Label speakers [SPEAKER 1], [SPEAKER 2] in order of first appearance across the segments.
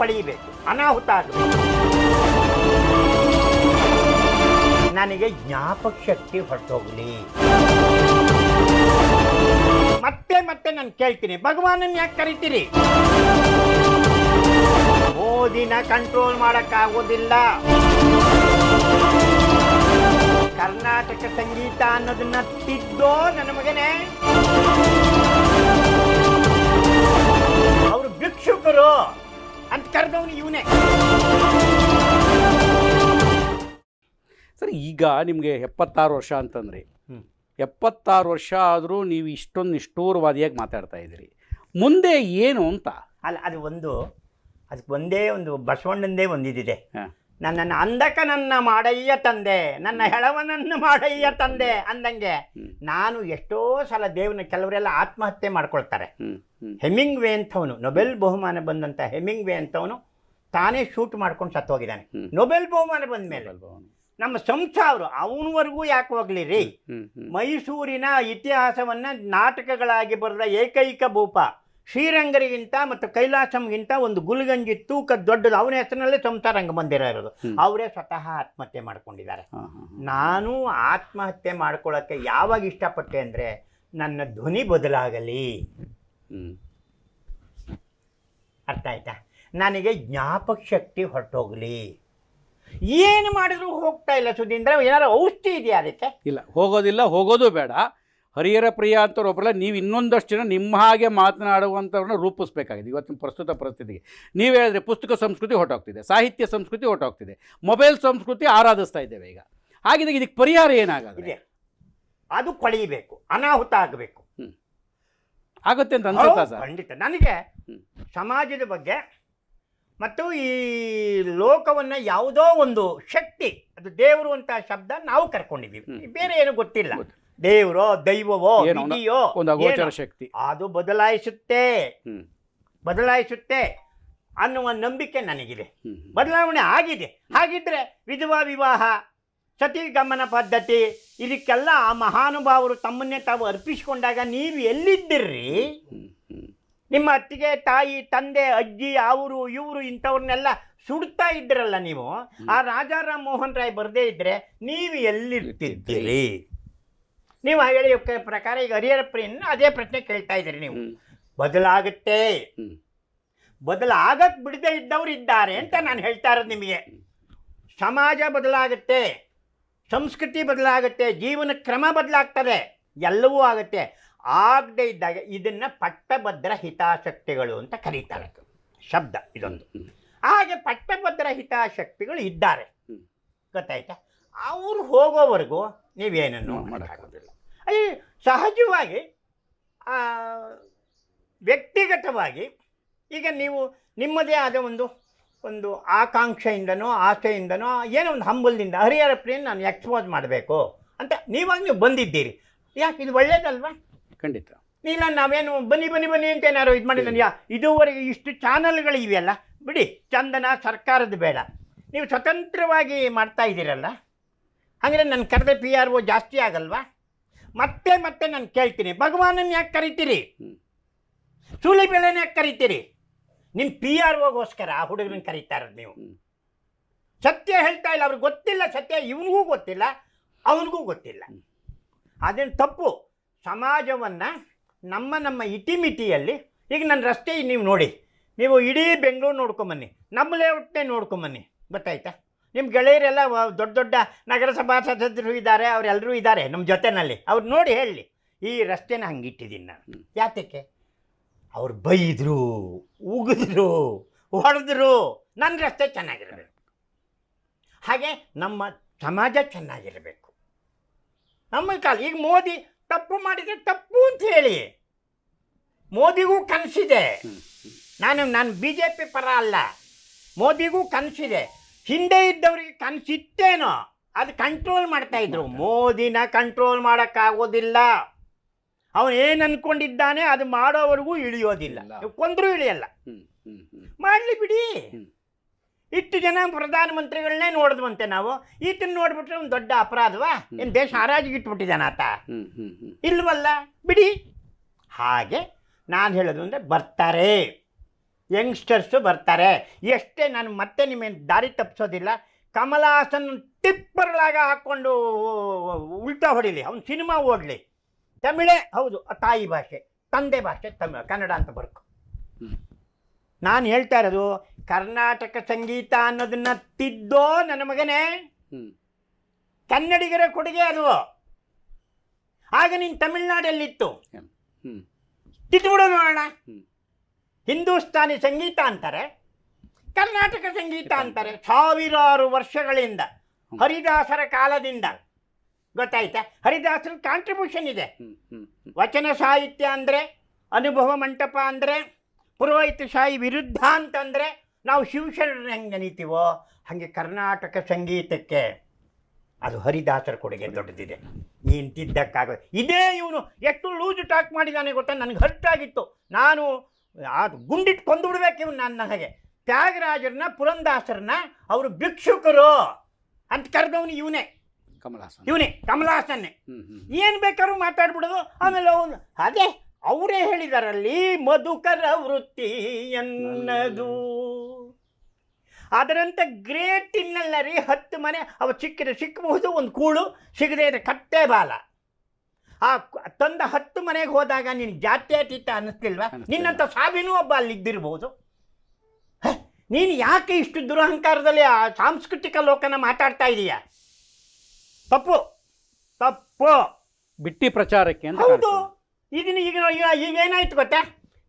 [SPEAKER 1] ಕೊಳೆಯಬೇಕು ಅನಾಹುತ ಅದು ನನಗೆ ಜ್ಞಾಪಕ ಶಕ್ತಿ ಹೊರಟೋಗ್ಲಿ. ಮತ್ತೆ ಮತ್ತೆ ನಾನು ಕೇಳ್ತೀನಿ. ಭಗವಾನನ್ ಯಾಕೆ ಕರಿತೀರಿ? ಓದಿನ ಕಂಟ್ರೋಲ್ ಮಾಡಕ್ಕಾಗೋದಿಲ್ಲ. ಕರ್ನಾಟಕ ಸಂಗೀತ ಅನ್ನೋದನ್ನ ತಿದ್ದೋ ನನ್ನ ಮಗನೇ. ಅವರು ಭಿಕ್ಷುಕರು. ಅಂತ ಕರೆದವನು ಇವನೇ.
[SPEAKER 2] ಸರಿ ಈಗ ನಿಮಗೆ ಎಪ್ಪತ್ತಾರು ವರ್ಷ ಅಂತಂದ್ರಿ. ಎಪ್ಪತ್ತಾರು ವರ್ಷ ಆದರೂ ನೀವು ಇಷ್ಟೊಂದು ನಿಷ್ಠೂರವಾದಿಯಾಗಿ ಮಾತಾಡ್ತಾ ಇದ್ದೀರಿ. ಮುಂದೆ ಏನು ಅಂತ?
[SPEAKER 1] ಅಲ್ಲ ಅದು ಒಂದು ಅದಕ್ಕೆ ಒಂದೇ ಒಂದು ಬಸವಣ್ಣಂದೇ ಒಂದಿದೆ
[SPEAKER 2] ಹಾಂ.
[SPEAKER 1] ನನ್ನನ್ನು ಅಂದಕ ನನ್ನ ಮಾಡಯ್ಯ ತಂದೆ ನನ್ನ ಹೆಳವನನ್ನು ಮಾಡಯ್ಯ ತಂದೆ ಅಂದಂಗೆ ನಾನು ಎಷ್ಟೋ ಸಲ ದೇವನ ಕೆಲವರೆಲ್ಲ ಆತ್ಮಹತ್ಯೆ ಮಾಡ್ಕೊಳ್ತಾರೆ. ಹೆಮಿಂಗ್ ವೇ ಅಂತವನು ನೊಬೆಲ್ ಬಹುಮಾನ ಬಂದಂಥ ಹೆಮಿಂಗ್ ವೇ ಅಂತವನು ತಾನೇ ಶೂಟ್ ಮಾಡ್ಕೊಂಡು ಸತ್ತು
[SPEAKER 2] ಹೋಗಿದ್ದಾನೆ
[SPEAKER 1] ನೊಬೆಲ್ ಬಹುಮಾನ ಬಂದ ಮೇಲೆ ನಮ್ಮ ಸಂಸ ಅವರು ಅವನವರೆಗೂ ಯಾಕೆ ಹೋಗ್ಲಿ ರೀ ಮೈಸೂರಿನ ಇತಿಹಾಸವನ್ನ ನಾಟಕಗಳಾಗಿ ಬರೆದ ಏಕೈಕ ಭೂಪ. ಶ್ರೀರಂಗರಿಗಿಂತ ಮತ್ತು ಕೈಲಾಸಂಗಿಂತ ಒಂದು ಗುಲ್ಗಂಜಿ ತೂಕ ದೊಡ್ಡದು. ಅವನ ಹೆಸರಿನಲ್ಲೇ ಸಂಸಾರಂಗ ಮಂದಿರ ಇರೋದು. ಅವರೇ ಸ್ವತಃ ಆತ್ಮಹತ್ಯೆ ಮಾಡ್ಕೊಂಡಿದ್ದಾರೆ. ನಾನು ಆತ್ಮಹತ್ಯೆ ಮಾಡ್ಕೊಳ್ಳೋಕ್ಕೆ ಯಾವಾಗ ಇಷ್ಟಪಟ್ಟೆ ಅಂದರೆ ನನ್ನ ಧ್ವನಿ ಬದಲಾಗಲಿ. ಅರ್ಥ ಆಯ್ತಾ? ನನಗೆ ಜ್ಞಾಪಕ ಶಕ್ತಿ ಹೊರಟೋಗ್ಲಿ. ಏನು ಮಾಡಿದ್ರು ಹೋಗ್ತಾ ಇಲ್ಲ ಸುಧೀಂದ್ರ. ಏನಾದ್ರು ಔಷಧಿ ಇದೆಯಾ ಅದಕ್ಕೆ?
[SPEAKER 2] ಇಲ್ಲ ಹೋಗೋದಿಲ್ಲ ಹೋಗೋದು ಬೇಡ. ಹರಿಹರ ಪ್ರಿಯ ಅಂತವ್ರೊಬ್ಬರಲ್ಲ ಒಬ್ಬರಲ್ಲ ನೀವು ಇನ್ನೊಂದಷ್ಟು ಜನ ನಿಮ್ಮ ಹಾಗೆ ಮಾತನಾಡುವಂಥವ್ರನ್ನ ರೂಪಿಸ್ಬೇಕಾಗಿದೆ. ಇವತ್ತಿನ ಪ್ರಸ್ತುತ ಪರಿಸ್ಥಿತಿಗೆ. ನೀವು ಹೇಳಿದ್ರೆ ಪುಸ್ತಕ ಸಂಸ್ಕೃತಿ ಹೊರಟೋಗ್ತಿದೆ ಸಾಹಿತ್ಯ ಸಂಸ್ಕೃತಿ ಹೊರಟೋಗ್ತಿದೆ ಮೊಬೈಲ್ ಸಂಸ್ಕೃತಿ ಆರಾಧಿಸ್ತಾ ಇದ್ದೇವೆ ಈಗ. ಹಾಗಿದ್ರೆ ಇದಕ್ಕೆ ಪರಿಹಾರ ಏನಾಗಿದೆ?
[SPEAKER 1] ಅದು ಕೊಳೆಯಬೇಕು ಅನಾಹುತ ಆಗಬೇಕು.
[SPEAKER 2] ಆಗುತ್ತೆ ಅಂತ ಅನ್ಸುತ್ತಾ ಸರ್?
[SPEAKER 1] ಖಂಡಿತ. ನನಗೆ ಸಮಾಜದ ಬಗ್ಗೆ ಮತ್ತು ಈ ಲೋಕವನ್ನು ಯಾವುದೋ ಒಂದು ಶಕ್ತಿ ಅದು ದೇವರು ಅಂತ ಶಬ್ದ ನಾವು ಕರ್ಕೊಂಡಿದ್ದೀವಿ. ಬೇರೆ ಏನು ಗೊತ್ತಿಲ್ಲ.
[SPEAKER 2] ಗೊತ್ತು.
[SPEAKER 1] ದೇವರೋ ದೈವವೋ
[SPEAKER 2] ಏನೋ ಒಂದು-
[SPEAKER 1] ವಿಧಿಯೋ
[SPEAKER 2] ಒಂದು ಅಗೋಚರ
[SPEAKER 1] ಏನೋ,
[SPEAKER 2] ಶಕ್ತಿ.
[SPEAKER 1] ಅದು ಬದಲಾಯಿಸುತ್ತೆ.
[SPEAKER 2] ಹ್ಮ್.
[SPEAKER 1] ಬದಲಾಯಿಸುತ್ತೆ ಅನ್ನುವ ನಂಬಿಕೆ ನನಗಿದೆ.
[SPEAKER 2] ಹ್ಮ್
[SPEAKER 1] ಬದಲಾವಣೆ ಆಗಿದೆ. ಹಾಗಿದ್ರೆ ವಿಧವಾ ವಿವಾಹ ಸತಿ ಗಮನ ಪದ್ಧತಿ ಇದಕ್ಕೆಲ್ಲ ಆ ಮಹಾನುಭಾವರು ತಮ್ಮನ್ನೇ ತಾವು ಅರ್ಪಿಸಿಕೊಂಡಾಗ ನೀವು ಎಲ್ಲಿದ್ದಿರ್ರಿ
[SPEAKER 2] ಹ್ಮ್ ಹ್ಮ್.
[SPEAKER 1] ನಿಮ್ಮ ಅತ್ತಿಗೆ ತಾಯಿ ತಂದೆ ಅಜ್ಜಿ ಅವರು ಇವರು ಇಂಥವ್ರನ್ನೆಲ್ಲ ಸುಡ್ತಾ ಇದ್ರಲ್ಲ ನೀವು ಆ ರಾಜಾರಾಮ್ ಮೋಹನ್ ರಾಯ್ ಬರದೇ ಇದ್ರೆ ನೀವು ಎಲ್ಲಿರ್ತಿದ್ದೀರಿ? ನೀವು ಹೇಳಿ ಪ್ರಕಾರ ಈಗ ಹರಿಹರ ಪ್ರಿನ್ ಅದೇ ಪ್ರಶ್ನೆ ಕೇಳ್ತಾ ಇದ್ದೀರಿ ನೀವು. ಬದಲಾಗುತ್ತೆ. ಬದಲಾಗಕ್ಕೆ ಬಿಡದೆ ಇದ್ದವ್ರು ಇದ್ದಾರೆ ಅಂತ ನಾನು ಹೇಳ್ತಾ ಇರೋದು ನಿಮಗೆ. ಸಮಾಜ ಬದಲಾಗುತ್ತೆ ಸಂಸ್ಕೃತಿ ಬದಲಾಗುತ್ತೆ ಜೀವನ ಕ್ರಮ ಬದಲಾಗ್ತದೆ ಎಲ್ಲವೂ ಆಗುತ್ತೆ. ಆಗದೆ ಇದ್ದಾಗ ಇದನ್ನು ಪಟ್ಟಭದ್ರ ಹಿತಾಸಕ್ತಿಗಳು ಅಂತ ಕರೀತಾರೆ. ಶಬ್ದ ಇದೊಂದು. ಹಾಗೆ ಪಟ್ಟಭದ್ರ ಹಿತಾಸಕ್ತಿಗಳು ಇದ್ದಾರೆ. ಗೊತ್ತಾಯ್ತಾ? ಅವ್ರು ಹೋಗೋವರೆಗೂ ನೀವೇನನ್ನು ಮಾಡೋಕ್ಕಾಗೋದಿಲ್ಲ. ಅಯ್ಯ ಸಹಜವಾಗಿ ವ್ಯಕ್ತಿಗತವಾಗಿ ಈಗ ನೀವು ನಿಮ್ಮದೇ ಆದ ಒಂದು ಒಂದು ಆಕಾಂಕ್ಷೆಯಿಂದನೋ ಆಸೆಯಿಂದನೋ ಏನೋ ಒಂದು ಹಂಬಲದಿಂದ ಹರಿಹರ ಪ್ರೇಮ್ ನಾನು ಎಕ್ಸ್ಪೋಸ್ ಮಾಡಬೇಕು ಅಂತ ನೀವಾಗ ನೀವು ಬಂದಿದ್ದೀರಿ. ಯಾಕೆ ಇದು ಒಳ್ಳೇದಲ್ವಾ?
[SPEAKER 2] ಖಂಡಿತ.
[SPEAKER 1] ಇಲ್ಲ ನಾವೇನು ಬನ್ನಿ ಬನ್ನಿ ಬನ್ನಿ ಅಂತ ಏನಾರು ಇದು ಮಾಡಿದ್ರೆ ಯಾ ಇದುವರೆಗೆ ಇಷ್ಟು ಚಾನಲ್ಗಳು ಇವೆಯಲ್ಲ? ಬಿಡಿ ಚಂದನ ಸರ್ಕಾರದ ಬೇಡ. ನೀವು ಸ್ವತಂತ್ರವಾಗಿ ಮಾಡ್ತಾ ಇದ್ದೀರಲ್ಲ? ಹಾಗಾದ್ರೆ ನನ್ನ ಕರೆದ ಪಿ ಆರ್ ಒ ಜಾಸ್ತಿ ಆಗಲ್ವಾ? ಮತ್ತೆ ಮತ್ತೆ ನಾನು ಕೇಳ್ತೀನಿ. ಭಗವಾನನ್ನು ಯಾಕೆ ಕರಿತೀರಿ. ಸೂಲಿ ಬೆಳೆನ ಯಾಕೆ ಕರಿತೀರಿ? ನಿಮ್ಮ ಪಿ ಆರ್ ಒಗೋಸ್ಕರ ಆ ಹುಡುಗರನ್ನ ಕರೀತಾರ ನೀವು. ಸತ್ಯ ಹೇಳ್ತಾ ಇಲ್ಲ. ಅವ್ರಿಗೆ ಗೊತ್ತಿಲ್ಲ ಸತ್ಯ. ಇವನಿಗೂ ಗೊತ್ತಿಲ್ಲ. ಅವನಿಗೂ ಗೊತ್ತಿಲ್ಲ. ಅದೇನು ತಪ್ಪು? ಸಮಾಜವನ್ನು ನಮ್ಮ ನಮ್ಮ ಇಟಿಮಿಟಿಯಲ್ಲಿ ಈಗ ನನ್ನ ರಸ್ತೆ ನೀವು ನೋಡಿ. ನೀವು ಇಡೀ ಬೆಂಗಳೂರು ನೋಡ್ಕೊಂಬನ್ನಿ. ನಮ್ಮ ಲೇಔಟ್ನೇ ನೋಡ್ಕೊಂಬನ್ನಿ. ಗೊತ್ತಾಯ್ತಾ? ನಿಮ್ಮ ಗೆಳೆಯರೆಲ್ಲ ದೊಡ್ಡ ದೊಡ್ಡ ನಗರಸಭಾ ಸದಸ್ಯರು ಇದ್ದಾರೆ ಅವರೆಲ್ಲರೂ ಇದ್ದಾರೆ ನಮ್ಮ ಜೊತೆನಲ್ಲಿ. ಅವ್ರು ನೋಡಿ ಹೇಳಿ. ಈ ರಸ್ತೆನ ಹಂಗಿಟ್ಟಿದ್ದೀನಿ ನಾನು.
[SPEAKER 2] ಹ್ಮ್.
[SPEAKER 1] ಯಾತಕ್ಕೆ? ಅವ್ರು ಬೈದರು ಉಗಿದ್ರು ಹೊಡೆದ್ರು. ನನ್ನ ರಸ್ತೆ ಚೆನ್ನಾಗಿರಬೇಕು. ಹಾಗೆ ನಮ್ಮ ಸಮಾಜ ಚೆನ್ನಾಗಿರಬೇಕು. ನಮ್ಮ ಕಾಲ ಈಗ ಮೋದಿ ತಪ್ಪು ಮಾಡಿದರೆ ತಪ್ಪು ಅಂತ ಹೇಳಿ. ಮೋದಿಗೂ ಕನಸಿದೆ. ನಾನು ನಾನು ಬಿ ಜೆ ಪಿ ಪರ ಅಲ್ಲ. ಮೋದಿಗೂ ಕನಸಿದೆ. ಹಿಂದೆ ಇದ್ದವರಿಗೆ ಕನಸಿತ್ತೇನೋ ಅದು ಕಂಟ್ರೋಲ್ ಮಾಡ್ತಾ ಇದ್ರು. ಮೋದಿನ ಕಂಟ್ರೋಲ್ ಮಾಡೋಕ್ಕಾಗೋದಿಲ್ಲ. ಅವನು ಏನು ಅನ್ಕೊಂಡಿದ್ದಾನೆ ಅದು ಮಾಡೋವರೆಗೂ ಇಳಿಯೋದಿಲ್ಲ. ಕೊಂದ್ರು ಇಳಿಯಲ್ಲ. ಮಾಡಲಿ ಬಿಡಿ. ಇಷ್ಟು ಜನ ಪ್ರಧಾನಮಂತ್ರಿಗಳನ್ನೇ ನೋಡಿದ್ವಂತೆ ನಾವು. ಈತನ ನೋಡ್ಬಿಟ್ರೆ ಒಂದು ದೊಡ್ಡ ಅಪರಾಧವಾ. ಏನು ದೇಶ ಹರಾಜಿಗೆ ಇಟ್ಬಿಟ್ಟಿದ್ದಾನ ಆತ. ಇಲ್ವಲ್ಲ? ಬಿಡಿ. ಹಾಗೆ ನಾನು ಹೇಳೋದು ಅಂದರೆ ಬರ್ತಾರೆ. ಯಂಗ್ಸ್ಟರ್ಸು ಬರ್ತಾರೆ. ಎಷ್ಟೇ ನಾನು ಮತ್ತೆ ನಿಮ್ಮೇನು ದಾರಿ ತಪ್ಪಿಸೋದಿಲ್ಲ ಕಮಲಾಸನ್ ಟಿಪ್ಪರ್ಲಾಗ ಹಾಕ್ಕೊಂಡು ಉಲ್ಟಾ ಹೊಡಿಲಿ ಅವ್ನು ಸಿನಿಮಾ ಓಡಲಿ ತಮಿಳೇ ಹೌದು ತಾಯಿ ಭಾಷೆ ತಂದೆ ಭಾಷೆ ತಮಿಳು ಕನ್ನಡ ಅಂತ ಬರ್ಕು. ನಾನು ಹೇಳ್ತಾ ಇರೋದು ಕರ್ನಾಟಕ ಸಂಗೀತ ಅನ್ನೋದನ್ನ ತಿದ್ದೋ ನನ್ನ ಮಗನೇ ಕನ್ನಡಿಗರ ಕೊಡುಗೆ ಅದು. ಆಗ ನೀನು ತಮಿಳ್ನಾಡಲ್ಲಿತ್ತು. ತಿದ್ದುಬಿಡು ನೋಡೋಣ. ಹಿಂದೂಸ್ತಾನಿ ಸಂಗೀತ ಅಂತಾರೆ ಕರ್ನಾಟಕ ಸಂಗೀತ ಅಂತಾರೆ. ಸಾವಿರಾರು ವರ್ಷಗಳಿಂದ ಹರಿದಾಸರ ಕಾಲದಿಂದ ಗೊತ್ತಾಯ್ತಾ? ಹರಿದಾಸರ ಕಾಂಟ್ರಿಬ್ಯೂಷನ್ ಇದೆ. ವಚನ ಸಾಹಿತ್ಯ ಅಂದರೆ ಅನುಭವ ಮಂಟಪ ಅಂದರೆ ಪುರೋಹಿತಶಾಹಿ ವಿರುದ್ಧ ಅಂತಂದರೆ ನಾವು ಶಿವಶರಣ ಹೆಂಗೆ ನೆನೀತೀವೋ ಹಾಗೆ ಕರ್ನಾಟಕ ಸಂಗೀತಕ್ಕೆ ಅದು ಹರಿದಾಸರ ಕೊಡುಗೆ ದೊಡ್ಡದಿದೆ. ನೀನು ತಿದ್ದಕ್ಕಾಗ ಇದೇ ಇವನು ಎಷ್ಟು ಲೂಜು ಟಾಕ್ ಮಾಡಿದ್ದಾನೆ ಗೊತ್ತಾ? ನನಗೆ ಹರ್ಟಾಗಿತ್ತು ನಾನು ಅದು ಗುಂಡಿಟ್ಟು ಕೊಂದು ಬಿಡ್ಬೇಕು ಇವ್ನು ನನ್ನ ಹಾಗೆ. ತ್ಯಾಗರಾಜರನ್ನ ಪುರಂದಾಸರನ್ನ ಅವರು ಭಿಕ್ಷುಕರು ಅಂತ ಕರೆದವನು ಇವನೇ.
[SPEAKER 2] ಕಮಲಾಸನ್.
[SPEAKER 1] ಇವನೇ ಕಮಲಾಸನ್ನೇ. ಏನು ಬೇಕಾದ್ರೂ ಮಾತಾಡ್ಬಿಡೋದು. ಆಮೇಲೆ ಅವನು ಅದೇ ಅವರೇ ಹೇಳಿದಾರಲ್ಲಿ ಮಧುಕರ ವೃತ್ತಿ ಎನ್ನದು. ಅದರಂತ ರೀ ಹತ್ತು ಮನೆ ಅವ ಸಿಕ್ಕಿದ್ರೆ ಸಿಕ್ಕಬಹುದು ಒಂದು ಕೂಳು ಸಿಗದೇ ಇದ್ರೆ ಕಟ್ಟೆ ಬಾಲ. ಆ ತಂದ ಹತ್ತು ಮನೆಗೆ ಹೋದಾಗ ನಿನ್ ಜಾತ್ಯತೀತ ಅನ್ನಿಸ್ತಿಲ್ವಾ?
[SPEAKER 2] ಅನ್ನಿಸ್ತಿಲ್ವ
[SPEAKER 1] ನಿನ್ನಂಥ ಸಾವಿನೂ ಒಬ್ಬ ಅಲ್ಲಿ ಇದ್ದಿರ್ಬೋದು. ನೀನು ಯಾಕೆ ಇಷ್ಟು ದುರಹಂಕಾರದಲ್ಲಿ ಆ ಸಾಂಸ್ಕೃತಿಕ ಲೋಕನ ಮಾತಾಡ್ತಾ ಇದೀಯ? ತಪ್ಪು. ತಪ್ಪು.
[SPEAKER 2] ಬಿಟ್ಟಿ ಪ್ರಚಾರಕ್ಕೆ
[SPEAKER 1] ಹೌದು.
[SPEAKER 2] ಕಾಣ್ತದೆ.
[SPEAKER 1] ಈಗ ಈಗ ಈಗ ಏನಾಯ್ತು ಗೊತ್ತಾ?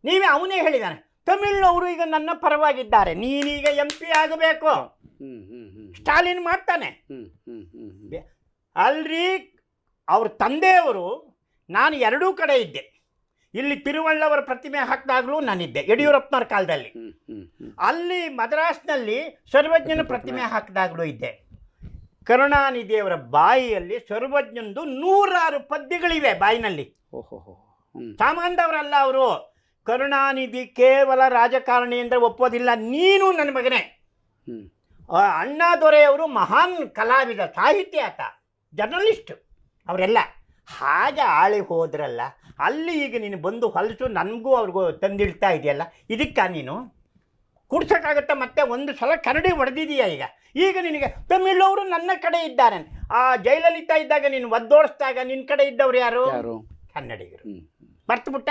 [SPEAKER 1] ನೀವೇ ಅವನೇ ಹೇಳಿದಾನೆ ತಮಿಳ್ನವರು ಈಗ ನನ್ನ ಪರವಾಗಿದ್ದಾರೆ. ನೀನೀಗ ಎಂ ಪಿ ಆಗಬೇಕು. ಸ್ಟಾಲಿನ್ ಮಾಡ್ತಾನೆ. ಅಲ್ರಿ ಅವ್ರ ತಂದೆಯವರು ನಾನು ಎರಡೂ ಕಡೆ ಇದ್ದೆ. ಇಲ್ಲಿ ತಿರುವಳ್ಳವರ ಪ್ರತಿಮೆ ಹಾಕಿದಾಗಲೂ ನಾನಿದ್ದೆ ಯಡಿಯೂರಪ್ಪನವ್ರ ಕಾಲದಲ್ಲಿ. ಅಲ್ಲಿ ಮದ್ರಾಸ್ನಲ್ಲಿ ಸರ್ವಜ್ಞನ ಪ್ರತಿಮೆ ಹಾಕಿದಾಗಲೂ ಇದ್ದೆ. ಕರುಣಾನಿಧಿಯವರ ಬಾಯಿಯಲ್ಲಿ ಸರ್ವಜ್ಞಂದು ನೂರಾರು ಪದ್ಯಗಳಿವೆ ಬಾಯಿನಲ್ಲಿ. ಸಾಮಾನ್ಯದವರಲ್ಲ ಅವರು ಕರುಣಾನಿಧಿ ಕೇವಲ ರಾಜಕಾರಣಿ ಅಂದರೆ ಒಪ್ಪೋದಿಲ್ಲ ನೀನು ನನ್ನ ಮಗನೇ.
[SPEAKER 2] ಅಣ್ಣಾ
[SPEAKER 1] ದೊರೆಯವರು ಅಣ್ಣಾದೊರೆಯವರು ಮಹಾನ್ ಕಲಾವಿದ ಸಾಹಿತ್ಯ ಆತ ಜರ್ನಲಿಸ್ಟ್. ಅವರೆಲ್ಲ ಹಾಗೆ ಆಳಿ ಹೋದ್ರಲ್ಲ ಅಲ್ಲಿ ಈಗ ನೀನು ಬಂದು ಹೊಲಸು ನನಗೂ ಅವ್ರಿಗೂ ತಂದಿಡ್ತಾ ಇದೆಯಲ್ಲ ಇದಕ್ಕೆ ನೀನು ಕುಡ್ಸೋಕ್ಕಾಗುತ್ತೆ? ಮತ್ತೆ ಒಂದು ಸಲ ಕನ್ನಡಿ ಹೊಡೆದಿದೀಯ ಈಗ? ಈಗ ನಿನಗೆ ತಮಿಳವರು ನನ್ನ ಕಡೆ ಇದ್ದಾರೆ. ಆ ಜಯಲಲಿತಾ ಇದ್ದಾಗ ನೀನು ಒದ್ದೋಡಿಸ್ದಾಗ ನಿನ್ನ ಕಡೆ ಇದ್ದವ್ರು ಯಾರು? ಕನ್ನಡಿಗರು. ಬರ್ತ್ಬಿಟ್ಟ